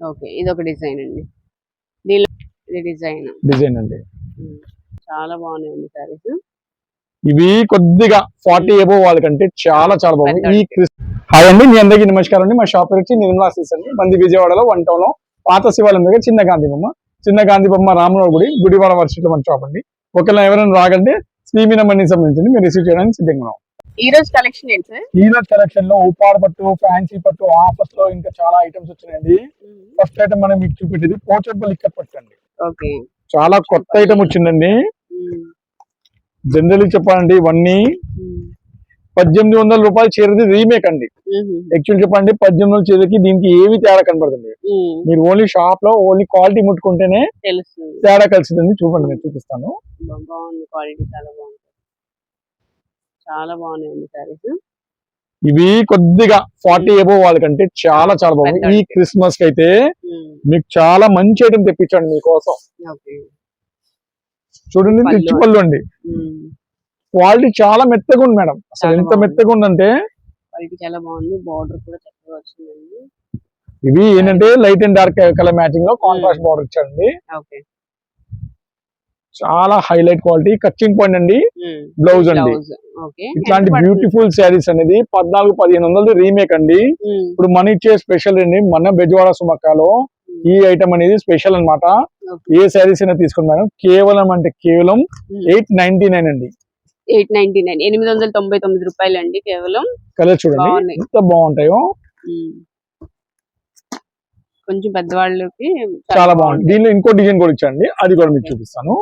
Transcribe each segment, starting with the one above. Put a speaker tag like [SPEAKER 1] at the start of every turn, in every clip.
[SPEAKER 1] Okay ఇది ఒక design అండి. దీనిలో డిజైన్.
[SPEAKER 2] డిజైన్ అండి.
[SPEAKER 1] చాలా బాగున్నాయండి సారీస్
[SPEAKER 2] ఇవి కొద్దిగా ఫార్టీ ఏబో వాళ్ళకంటే చాలా చాలా బాగుంది. ఈ హాయ్ అండి మీ అందరికీ నమస్కారం అండి. మా షాప్ వచ్చి నిర్మలా సీస్ అండి. మంది విజయవాడలో వన్ టౌన్లో పాత శివాలయం దగ్గర చిన్న గాంధీ బొమ్మ చిన్న గాంధీ బొమ్మ రామనగర్ గుడి గుడివాడ వర్షిట్లో మన షాప్ అండి. ఒకవేళ ఎవరైనా రాగంటే నెంబర్ని సంబంధించి మీరు రిసీవ్ చేయడానికి సిద్ధంగా ఉన్నాం.
[SPEAKER 1] ఈ రోజు కలెక్షన్ ఏంటి సార్?
[SPEAKER 2] ఈరోజు కలెక్షన్లో ఉప్పాడ పట్టు ఫ్యాన్సీ పట్టు ఆఫర్స్లో ఇంకా చాలా ఐటమ్స్ వచ్చినాయండి. ఫస్ట్ ఐటమ్ మనం మీకు చూపెట్టేది పోచర్పల్లి ఇక్కత్ పట్టు అండి.
[SPEAKER 1] ఓకే.
[SPEAKER 2] చాలా కొత్త ఐటమ్ వచ్చిందండి. జనరల్లీ చెప్పాలండి ఇవన్నీ పద్దెనిమిది వందల రూపాయలు చీరది రీమేక్ అండి. యాక్చువల్ చెప్పండి పద్దెనిమిది వందల చీరకి దీనికి ఏమి తేడా కనబడుతుంది మీరు ఓన్లీ షాప్లో ఓన్లీ క్వాలిటీ ముట్టుకుంటేనే తేడా కలిసిందని చూపండి నేను చూపిస్తాను.
[SPEAKER 1] క్వాలిటీ చాలా బాగుంది. చాలా బాగున్నాయండి సారీస్
[SPEAKER 2] ఇవి కొద్దిగా ఫార్టీ ఏబో వాళ్ళకంటే చాలా చాలా బాగుంది ఈ క్రిస్మస్కి అయితే మీకు చాలా మంచి ఐటమ్ తెప్పించండి మీకోసం. చూడండి. రిచ్ పళ్ళు అండి. క్వాలిటీ చాలా మెత్తగా ఉంది మేడం. అసలు ఎంత. మెత్తగా ఉందంటే
[SPEAKER 1] క్వాలిటీ చాలా బాగుంది. బార్డర్ కూడా చక్కగా వచ్చిందండి.
[SPEAKER 2] ఇవి ఏంటంటే లైట్ అండ్ డార్క్ కలర్ మ్యాచింగ్లో కాంట్రాస్ట్ బార్డర్ ఇచ్చారండి. చాలా హైలైట్ క్వాలిటీ కచ్చింగ్ పాయింట్ అండి బ్లౌజ్ అండి. ఇట్లాంటి బ్యూటిఫుల్ శారీస్ అనేది పద్నాలుగు పదిహేను వందలు రీమేక్ అండి. ఇప్పుడు మన ఇచ్చే స్పెషల్ అండి మన బెజవాడ సుమక్కాలో ఈ ఐటమ్ అనేది స్పెషల్ అన్నమాట. ఏ శారీస్ అయినా తీసుకోండి మేడం కేవలం అంటే కేవలం ఎయిట్ నైన్టీ నైన్ అండి.
[SPEAKER 1] ఎయిట్ నైన్టీ నైన్ ఎనిమిది వందల తొంభై తొమ్మిది రూపాయలు అండి కేవలం.
[SPEAKER 2] కలర్ చూడండి. ఎంత బాగుంటాయో.
[SPEAKER 1] కొంచెం పెద్దవాళ్ళకి
[SPEAKER 2] చాలా బాగుంది. దీనిలో ఇంకో డిజైన్ కూడా ఇచ్చాండి అది కూడా మీకు చూపిస్తాను.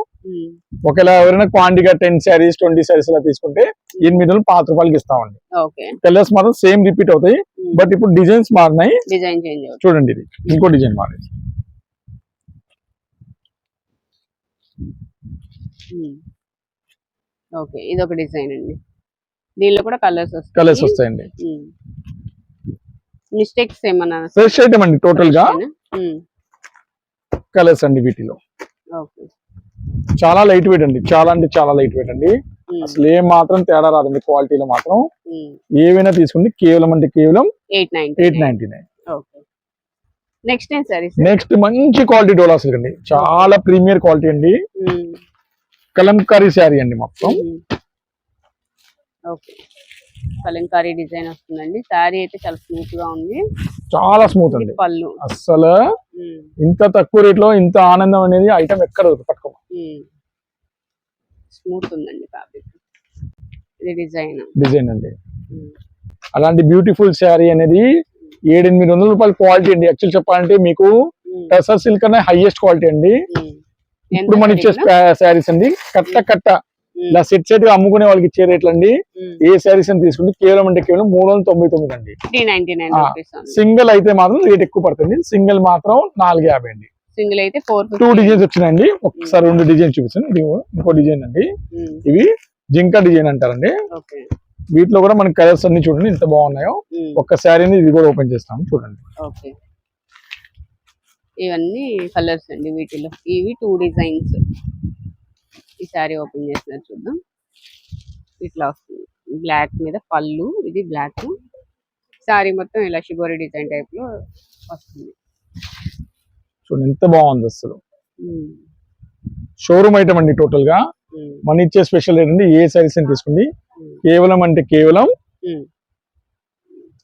[SPEAKER 2] ఒకవేళ ఎవరైనా క్వాంటిటీగా టెన్ శారీస్ ట్వంటీ శారీస్ అలా తీసుకుంటే ఎనిమిది వందలు పాత రూపాయలకి ఇస్తామండి.
[SPEAKER 1] ఓకే.
[SPEAKER 2] కలర్స్ మాత్రం సేమ్ రిపీట్ అవుతాయి. బట్ ఇప్పుడు డిజైన్స్ మారినాయి.
[SPEAKER 1] డిజైన్ చేంజ్
[SPEAKER 2] చూడండి ఇది. ఇంకో డిజైన్ మారింది.
[SPEAKER 1] ఓకే ఇది ఒక డిజైన్ అండి. దీనిలో కూడా కలర్స్ వస్తాయి.
[SPEAKER 2] కలర్స్ వస్తాయండి.
[SPEAKER 1] మిస్టేక్స్ ఏమన్నా
[SPEAKER 2] ఫ్రెష్ ఐటమ్ అండి
[SPEAKER 1] టోటల్గా.
[SPEAKER 2] కలర్స్ అండి వీటిలో.
[SPEAKER 1] ఓకే.
[SPEAKER 2] చాలా లైట్ వెయిట్ అండి. చాలా అంటే చాలా లైట్ వెయిట్ అండి. అసలు ఏం మాత్రం తేడా రాదండి క్వాలిటీలో మాత్రం. ఏవైనా తీసుకుంటే కేవలం అంటే కేవలం
[SPEAKER 1] eight nine.
[SPEAKER 2] Eight ninety nine.
[SPEAKER 1] Next
[SPEAKER 2] next మంచి క్వాలిటీ డోలా సిల్క్ అండి. చాలా ప్రీమియర్ క్వాలిటీ అండి. కలంకారీ శారీ అండి మొత్తం.
[SPEAKER 1] ఓకే. కలంకారీ డిజైన్ వస్తుందండి. శారీ అయితే చాలా స్మూత్గా ఉంది.
[SPEAKER 2] చాలా స్మూత్ అండి.
[SPEAKER 1] పళ్ళు.
[SPEAKER 2] అస్సలు ఇంత తక్కువ రేట్లో ఇంత ఆనందం అనేది ఐటమ్ ఎక్కడ దొరకదు, పట్టుకో
[SPEAKER 1] స్మూత్ ఉందండి ఫ్యాబ్రిక్ ఇది డిజైన్
[SPEAKER 2] డిజైన్ అండి. అలాంటి బ్యూటిఫుల్ శారీ అనేది ఏడెనిమిది వందల రూపాయల క్వాలిటీ అండి. యాక్చువల్ చెప్పాలంటే మీకు టెసర్ సిల్క్ అనే హైయెస్ట్ క్వాలిటీ అండి. ఇప్పుడు మనం ఇచ్చే శారీస్ అండి కట్ట కట్ట. ఇలా సెట్ సెట్గా అమ్ముకునే వాళ్ళకి ఇచ్చే రేట్లు అండి. ఏ శారీస్ అని తీసుకుంటే కేవలం అంటే కేవలం మూడు వందల తొంభై తొమ్మిది అండి. సింగిల్ అయితే మాత్రం రేట్ ఎక్కువ పడుతుంది. సింగిల్ మాత్రం నాలుగు యాభై అండి.
[SPEAKER 1] సింగిల్ అయితే ఫోర్
[SPEAKER 2] టూ డిజైన్స్ వచ్చినాయండి. ఒకసారి రెండు డిజైన్ చూపిస్తాను. ఇది ఇంకో డిజైన్ అండి. ఇవి జింకా డిజైన్ అంటారండి.
[SPEAKER 1] ఓకే
[SPEAKER 2] వీటిలో కూడా మనకి కలర్స్ అన్ని చూడండి ఎంత బాగున్నాయో. ఒక్క శారీని ఇది కూడా ఓపెన్ చేస్తాం చూడండి.
[SPEAKER 1] ఓకే ఇవన్నీ కలర్స్ అండి వీటిలో. ఇవి టూ డిజైన్స్ ఈ సారీ ఓపెన్ చేసినారు చూద్దాం. ఇట్లా వస్తుంది. బ్లాక్ మీద పళ్ళు ఇది బ్లాక్ సారీ మొత్తం ఇలా షిబోరి డిజైన్ టైప్లో వస్తుంది.
[SPEAKER 2] చూడండి ఎంత బాగుంది అసలు. షోరూమ్ ఐటమ్ అండి
[SPEAKER 1] టోటల్గా.
[SPEAKER 2] మన ఇచ్చే స్పెషల్ ఏంటంటే ఏ శారీస్ అని తీసుకోండి. కేవలం అంటే కేవలం.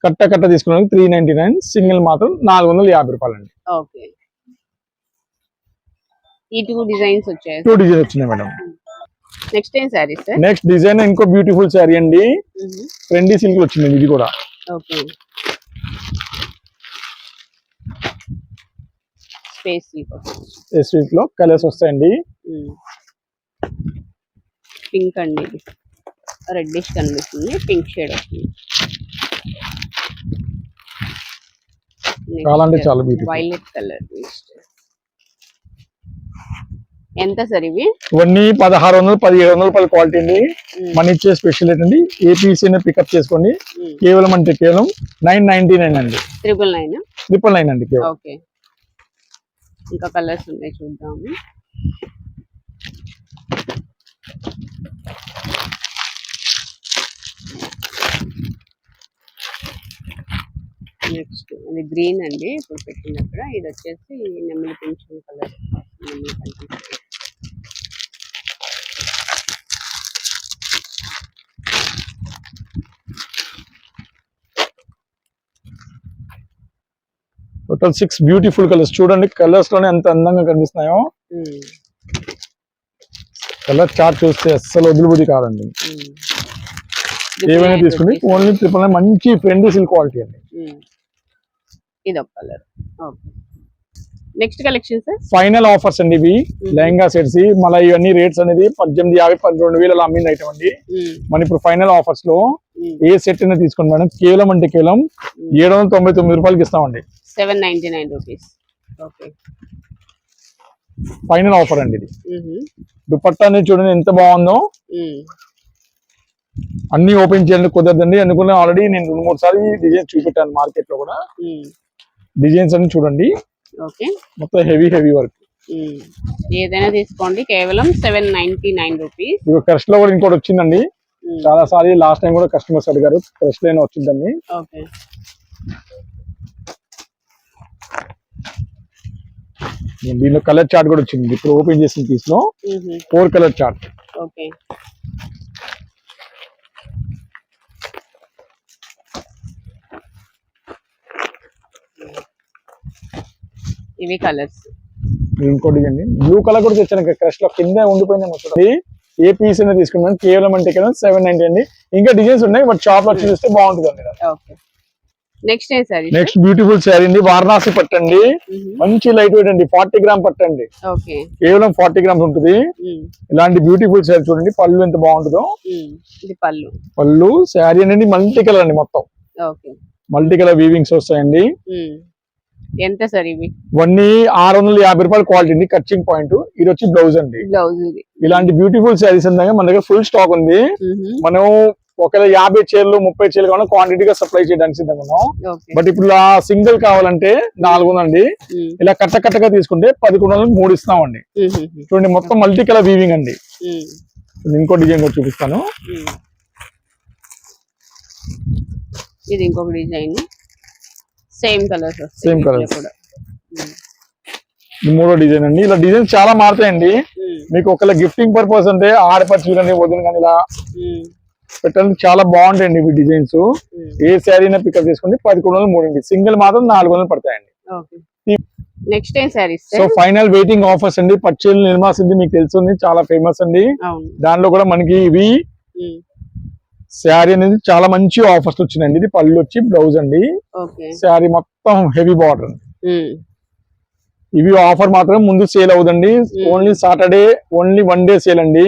[SPEAKER 2] కట్ట కట్ట తీసుకున్నానికి త్రీ నైన్టీ నైన్ సింగిల్ మాత్రం నాలుగు వందల యాభై రూపాయలు అండి
[SPEAKER 1] టూ డిజైన్స్
[SPEAKER 2] వచ్చినాయి మేడం.
[SPEAKER 1] నెక్స్ట్ ఏం సారీ సార్?
[SPEAKER 2] నెక్స్ట్ డిజైన్ ఇంకో బ్యూటిఫుల్ శారీ అండి. ట్రెండీ సిల్క్ వచ్చింది ఇది కూడా.
[SPEAKER 1] ఓకే.
[SPEAKER 2] వీక్లో కలర్స్ వస్తాయండి.
[SPEAKER 1] పింక్ అండి. రెడ్డిష్ కనిపిస్తుంది. పింక్ షేడ్ వస్తుంది.
[SPEAKER 2] చాలా అంటే చాలా beautiful.
[SPEAKER 1] వైలెట్ కలర్ ఎంత సార్ ఇవి?
[SPEAKER 2] ఇవన్నీ పదహారు వందలు పదిహేడు వందల రూపాయల క్వాలిటీ అండి. మన ఇచ్చే స్పెషల్ ఏంటండి? ఏ పీసీ పికప్ చేసుకోండి. కేవలం అంటే కేవలం నైన్ నైన్టీ నైన్ అండి.
[SPEAKER 1] త్రిబుల్ నైన్
[SPEAKER 2] ట్రిపుల్ నైన్ అండి కేవలం.
[SPEAKER 1] ఓకే. ఇంకా కలర్స్ ఉన్నాయి చూద్దాము. నెక్స్ట్ అది గ్రీన్ అండి ఇప్పుడు పెట్టినప్పుడు. ఇది వచ్చేసి నెమలి పింఛన్ కలర్. నెమలి పింఛన్.
[SPEAKER 2] టోటల్ సిక్స్ బ్యూటిఫుల్ కలర్స్ చూడండి కలర్స్లోనే ఎంత అందంగా కనిపిస్తున్నాయో. కలర్ చార్ట్ చూస్తే అస్సలు వదిలిబుద్ధి కాదండి.
[SPEAKER 1] ఉమ్.
[SPEAKER 2] ఏమైనా
[SPEAKER 1] rupees.
[SPEAKER 2] ఓన్లీ ట్రిపుల్ నైన్ మంచి ఫ్రెండ్లీ సిల్క్ క్వాలిటీ అండి.
[SPEAKER 1] ఉమ్. ఇది ఒక colour okay next collection
[SPEAKER 2] final offers అండి ఇవి. లెహంగా సెట్స్ మళ్ళీ ఇవన్నీ రేట్స్ అనేది పద్దెనిమిది యాభై పదకొండు వేల అమ్మింది ఐటమ్ అండి. మన ఇప్పుడు ఫైనల్ ఆఫర్స్లో ఏ సెట్ అయినా తీసుకోండి మేడం. కేవలం అంటే కేవలం ఏడు వందల తొంభై తొమ్మిది రూపాయలకి ఇస్తామండి.
[SPEAKER 1] Seven ninety nine rupees. Okay.
[SPEAKER 2] Final offer అండి ఇది. దుపట్టా అనేది చూడండి ఎంత బాగుందో. అన్ని ఓపెన్ చేయాలని కుదరదండి. అందుకని ఆల్రెడీ నేను రెండు మూడు సార్లు డిజైన్స్ చూపెట్టాను మార్కెట్లో కూడా. డిజైన్స్ అన్ని చూడండి.
[SPEAKER 1] ఓకే.
[SPEAKER 2] మొత్తం హెవీ హెవీ వర్క్.
[SPEAKER 1] ఏదైనా తీసుకోండి. కేవలం సెవెన్ నైన్టీ నైన్ రూపీస్.
[SPEAKER 2] ఇక క్రష్లో కూడా ఇంకోటి వచ్చిందండి. చాలా సార్లు లాస్ట్ టైం కూడా కస్టమర్స్ అడిగారు. క్రష్ లైన్ వచ్చిందండి
[SPEAKER 1] ఓకే.
[SPEAKER 2] దీనిలో కలర్ చార్ట్ కూడా వచ్చింది. ఇప్పుడు ఓపెన్ చేసిన
[SPEAKER 1] పీస్లో.
[SPEAKER 2] Four colour chart.
[SPEAKER 1] ఓకే. ఇవి కలర్స్.
[SPEAKER 2] ఇంకోటి అండి బ్లూ కలర్ కూడా తెచ్చాను క్రష్లో కింద ఉండిపోయింది మొత్తం. ఇది ఏ పీస్ అయినా తీసుకున్నాను. కేవలం అంటే కేవలం సెవెన్ నైన్టీ అండి. ఇంకా డిజైన్స్ ఉన్నాయి బట్ షాప్లో వచ్చి చూస్తే బాగుంటుంది. అండి
[SPEAKER 1] నెక్స్ట్
[SPEAKER 2] నెక్స్ట్ బ్యూటిఫుల్ శారీ అండి. వారణాసి పట్టండి. మంచి లైట్ వెయిట్ అండి. ఫార్టీ గ్రామ్ పట్టండి. కేవలం ఫార్టీ గ్రామ్స్ ఉంటుంది. ఇలాంటి బ్యూటిఫుల్ శారీ చూడండి. పళ్ళు ఎంత బాగుంటుందో.
[SPEAKER 1] పళ్ళు.
[SPEAKER 2] పళ్ళు శారీ అనేది మల్టీ కలర్ అండి మొత్తం. మల్టీ కలర్ వీవింగ్స్ వస్తాయండి.
[SPEAKER 1] ఎంత సార్ ఇవి?
[SPEAKER 2] ఇవన్నీ ఆరు వందల యాభై రూపాయల క్వాలిటీ అండి. కచ్చింగ్ పాయింట్ ఇది వచ్చి బ్లౌజ్ అండి.
[SPEAKER 1] బ్లౌజ్
[SPEAKER 2] ఇలాంటి బ్యూటిఫుల్ శారీస్ అందాక మన దగ్గర ఫుల్ స్టాక్ ఉంది. మనం ఒకవేళ యాభై చీరలు ముప్పై చీరలు కావాలి క్వాంటిటీగా సప్లై చేయడానికి సిద్ధంగా ఉన్నాం బట్ ఇప్పుడు ఇలా సింగిల్ కావాలంటే నాలుగు
[SPEAKER 1] మ్మ్.
[SPEAKER 2] ఇలా కట్ట కట్టగా తీసుకుంటే పదకొండు వందలు మూడు ఇస్తామండి. చూడండి మొత్తం మల్టీ కలర్ వీవింగ్ అండి ఇంకో డిజైన్ కూడా చూపిస్తాను.
[SPEAKER 1] ఇది ఇంకొక design same colours
[SPEAKER 2] Same colours.
[SPEAKER 1] కూడా
[SPEAKER 2] మూడో డిజైన్ అండి ఇలా డిజైన్స్ చాలా మారుతాయండి. మీకు ఒకవేళ గిఫ్టింగ్ పర్పస్ అంటే ఆడపచ్చి కానీ వదిన కానీ ఇలా. పెట్టడానికి చాలా బాగుంటాయండి ఇవి డిజైన్స్.
[SPEAKER 1] మ్మ్.
[SPEAKER 2] ఏ శారీ అయినా పికప్ చేసుకోండి. పదకొండు వందలు మూడు సింగిల్ మాత్రం నాలుగు వందలు పడతాయండి.
[SPEAKER 1] నెక్స్ట్ ఏం saris
[SPEAKER 2] so final waiting offers అండి. పచ్చేలు నిర్మా సింధి మీకు తెలుస్తుంది చాలా ఫేమస్ అండి. దానిలో కూడా మనకి ఇవి. శారీ అనేది చాలా మంచి ఆఫర్స్ వచ్చినాయండి. ఇది పళ్ళు వచ్చి బ్లౌజ్ అండి. శారీ మొత్తం హెవీ బార్డర్. ఇవి ఆఫర్ మాత్రం ముందు sale అవుదండి. Only Saturday only one day sale అండి.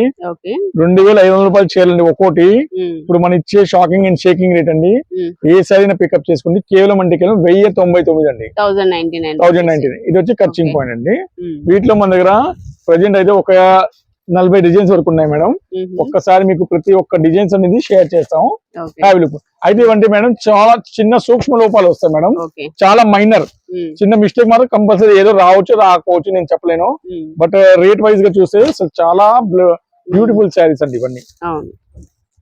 [SPEAKER 2] రెండు వేల ఐదు వందల రూపాయలు చేయాలండి ఒక్కోటి.
[SPEAKER 1] మ్మ్.
[SPEAKER 2] ఇప్పుడు మనం ఇచ్చే షాకింగ్ అండ్ షేకింగ్ రేట్ అండి. ఏ శారీ పికప్ చేసుకోండి. కేవలం అంటే కేవలం వెయ్యి తొంభై తొమ్మిది అండి.
[SPEAKER 1] థౌజండ్ నైన్టీ
[SPEAKER 2] ఇది వచ్చి ఖర్చింగ్. పాయింట్ అండి. వీటిలో మన దగ్గర ప్రజెంట్ అయితే ఒక నలభై డిజైన్స్ వరకు ఉన్నాయి మేడం. ఒక్కసారి మీకు ప్రతి ఒక్క డిజైన్స్ అనేది షేర్ చేస్తాం.
[SPEAKER 1] ఓకే.
[SPEAKER 2] అవైలబుల్ అయితే ఇవంటే మేడం చాలా చిన్న సూక్ష్మ లోపాలు వస్తాయి మేడం. చాలా మైనర్. చిన్న మిస్టేక్ మాత్రం కంపల్సరీ ఏదో రావచ్చు రాకపోవచ్చు నేను చెప్పలేను. బట్ రేట్ వైజ్గా చూస్తే చాలా బ్యూటిఫుల్ శారీస్ అండి ఇవన్నీ.
[SPEAKER 1] అవును.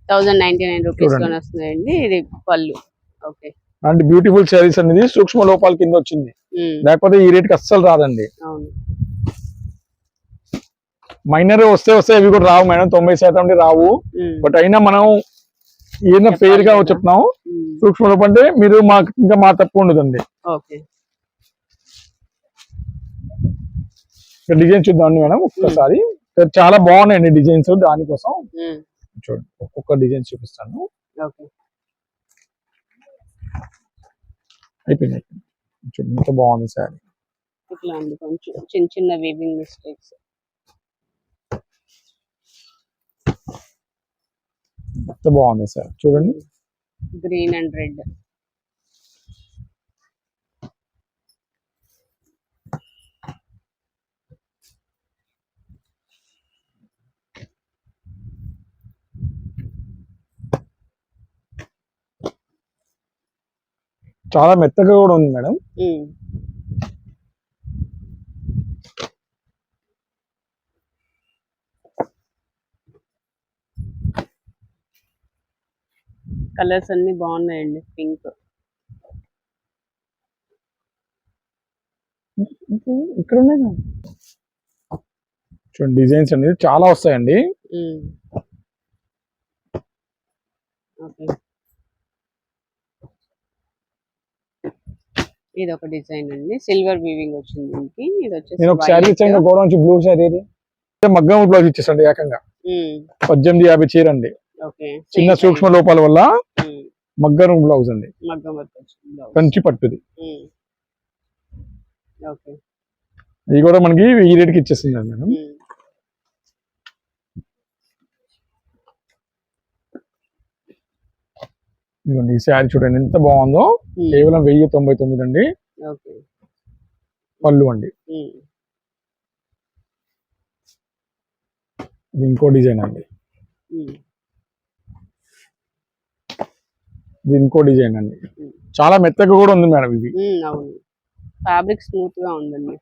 [SPEAKER 1] థౌజండ్ నైన్టీ నైన్ రూపీస్
[SPEAKER 2] చూడండి.
[SPEAKER 1] కొని వస్తున్నాయండి. ఇది పళ్ళు. ఓకే.
[SPEAKER 2] అలాంటి బ్యూటిఫుల్ శారీస్ అనేది సూక్ష్మ లోపాల కింద వచ్చింది. లేకపోతే ఈ రేట్కి అస్సలు రాదండి. మైనర్ వస్తే వస్తే అవి కూడా రావు మేడం. తొంభై శాతం రావు. బట్ అయినా మనం ఏదైనా
[SPEAKER 1] చెప్పాలి
[SPEAKER 2] ఫెయిర్గా
[SPEAKER 1] కదా.
[SPEAKER 2] చెప్తున్నాం. సూక్ష్మ లోపం అంటే మీరు మాకు ఇంకా మా తప్పు ఉండదండి.
[SPEAKER 1] ఓకే.
[SPEAKER 2] డిజైన్ చూద్దామండి మేడం ఒక్కసారి. చాలా బాగున్నాయండి డిజైన్స్ దానికోసం. చూడండి ఒక్కొక్క డిజైన్ చూపిస్తాను. అయిపోయింది అయిపోయింది. చూడండి ఎంత బాగుంది సారీ.
[SPEAKER 1] ఇట్లా ఉంది కొంచెం చిన్న చిన్న వీవింగ్ మిస్టేక్స్
[SPEAKER 2] ఎంత బాగుంది సార్. చూడండి.
[SPEAKER 1] Green and red.
[SPEAKER 2] చాలా మెత్తగా కూడా ఉంది మేడం.
[SPEAKER 1] కలర్స్ అన్ని బాగున్నాయండి పింక్.
[SPEAKER 2] ఇక్కడ. చూడండి డిజైన్స్ అనేది చాలా వస్తాయండి.
[SPEAKER 1] ఇది ఒక డిజైన్ అండి సిల్వర్ వీవింగ్ వచ్చింది దీనికి. ఇది వచ్చేసి
[SPEAKER 2] నేను ఒక శారీ. ఇచ్చాను గోడ నుంచి బ్లూ శారీ మగ్గం బ్లౌజ్ ఇచ్చేసండి ఏకంగా. పద్దెనిమిది యాభై చీర అండి. చిన్న సూక్ష్మ. లోపాల వల్ల మగ్గం బ్లౌజ్ అండి. కంచి పట్టుది. ఇది కూడా మనకి ఈ రేట్కి ఇచ్చేసింది మేడం. ఇదిగోండి ఈ శారీ చూడండి ఎంత బాగుందో. కేవలం వెయ్యి తొంభై తొమ్మిది అండి. పళ్ళు అండి. ఇంకో డిజైన్ అండి. ఇది ఇంకో డిజైన్ అండి. చాలా మెత్తగా కూడా ఉంది మేడం
[SPEAKER 1] ఉమ్, అవును. ఫ్యాబ్రిక్ స్మూత్గా ఉందండి.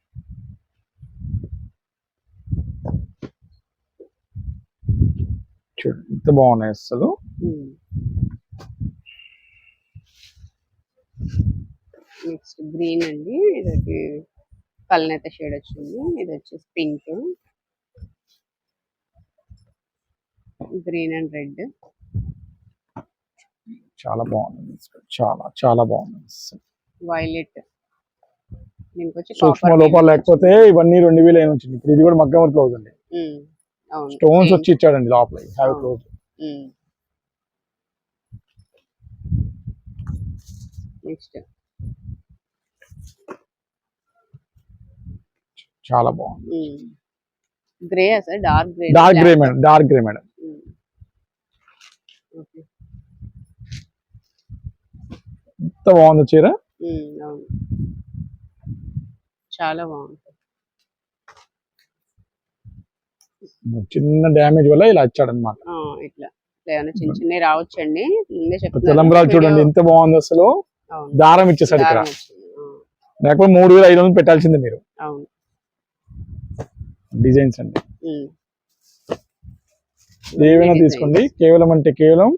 [SPEAKER 2] ఎంత బాగున్నాయి అసలు.
[SPEAKER 1] నెక్స్ట్ గ్రీన్ అండి. ఇది కల్నేత షేడ్ వచ్చింది. ఇది వచ్చేసి పింక్ గ్రీన్ అండ్ రెడ్
[SPEAKER 2] చాలా బాగుంది చాలా చాలా బాగుంది.
[SPEAKER 1] వైలెట్
[SPEAKER 2] సూక్ష్మ లోపాలు లేకపోతే ఇవన్నీ రెండు వేలు అయినా వచ్చింది. ఇప్పుడు ఇది కూడా మగ్గం వర్క్ బ్లౌజ్ అండి. స్టోన్స్. వచ్చి ఇచ్చాడండి లోపల. హ్యావ్. క్లోజ్.
[SPEAKER 1] నెక్స్ట్
[SPEAKER 2] చాలా బాగుంది.
[SPEAKER 1] Grey sir? Dark grey
[SPEAKER 2] dark grey madam dark grey madam ఎంత బాగుంది చీర?
[SPEAKER 1] చాలా బాగుంది
[SPEAKER 2] చిన్న డ్యామేజ్ వల్ల ఇలా
[SPEAKER 1] ఇట్లా. ఇట్లా ఏమైనా చిన్న చిన్నవి రావచ్చండి.
[SPEAKER 2] తెలంబరాలు చూడండి ఎంత బాగుంది అసలు. దారం ఇచ్చేసాడు ఇక్కడ. లేకపోతే మూడు వేల ఐదు వందలు పెట్టాల్సిందే మీరు. డిజైన్స్ అండి. ఏవైనా. తీసుకోండి. కేవలం అంటే కేవలం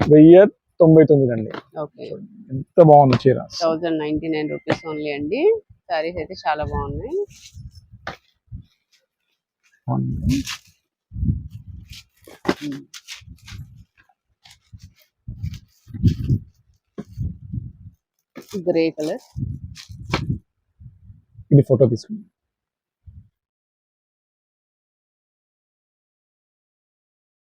[SPEAKER 2] వెయ్యి తొంభై తొమ్మిది అండి
[SPEAKER 1] ఓకే
[SPEAKER 2] ఎంత బాగుంది చీర?
[SPEAKER 1] Thousand ninety nine rupees only అండి. సారీస్ అయితే చాలా బాగున్నాయి. Grey colour.
[SPEAKER 2] ఇది ఫోటో తీసుకోండి